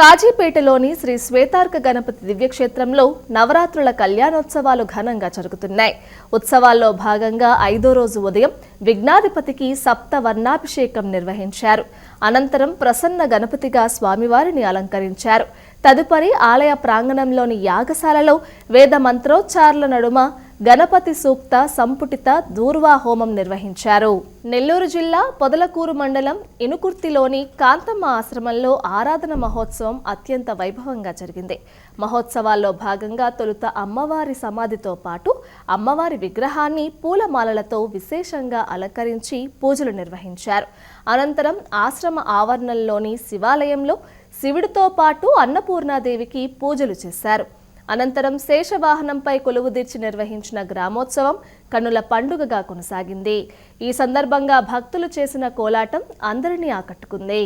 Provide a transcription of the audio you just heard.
కాజీపేటలోని శ్రీ శ్వేతార్క గణపతి దివ్యక్షేత్రంలో నవరాత్రుల కళ్యాణోత్సవాలు ఘనంగా జరుగుతున్నాయి. ఉత్సవాల్లో భాగంగా ఐదో రోజు ఉదయం విఘ్నాధిపతికి సప్త వర్ణాభిషేకం నిర్వహించారు. అనంతరం ప్రసన్న గణపతిగా స్వామివారిని అలంకరించారు. తదుపరి ఆలయ ప్రాంగణంలోని యాగశాలలో వేద మంత్రోచ్చారుల నడుమ గణపతి సూక్త సంపుటిత దూర్వా హోమం నిర్వహించారు. నెల్లూరు జిల్లా పొదలకూరు మండలం ఇనుకుర్తిలోని కాంతమ్మ ఆశ్రమంలో ఆరాధన మహోత్సవం అత్యంత వైభవంగా జరిగింది. మహోత్సవాల్లో భాగంగా తొలుత అమ్మవారి సమాధితో పాటు అమ్మవారి విగ్రహాన్ని పూలమాలలతో విశేషంగా అలంకరించి పూజలు నిర్వహించారు. అనంతరం ఆశ్రమ ఆవరణంలోని శివాలయంలో శివుడితో పాటు అన్నపూర్ణాదేవికి పూజలు చేశారు. అనంతరం శేషవాహనంపై కొలువుదీర్చి నిర్వహించిన గ్రామోత్సవం కన్నుల పండుగగా కొనసాగింది. ఈ సందర్భంగా భక్తులు చేసిన కోలాటం అందరినీ ఆకట్టుకుంది.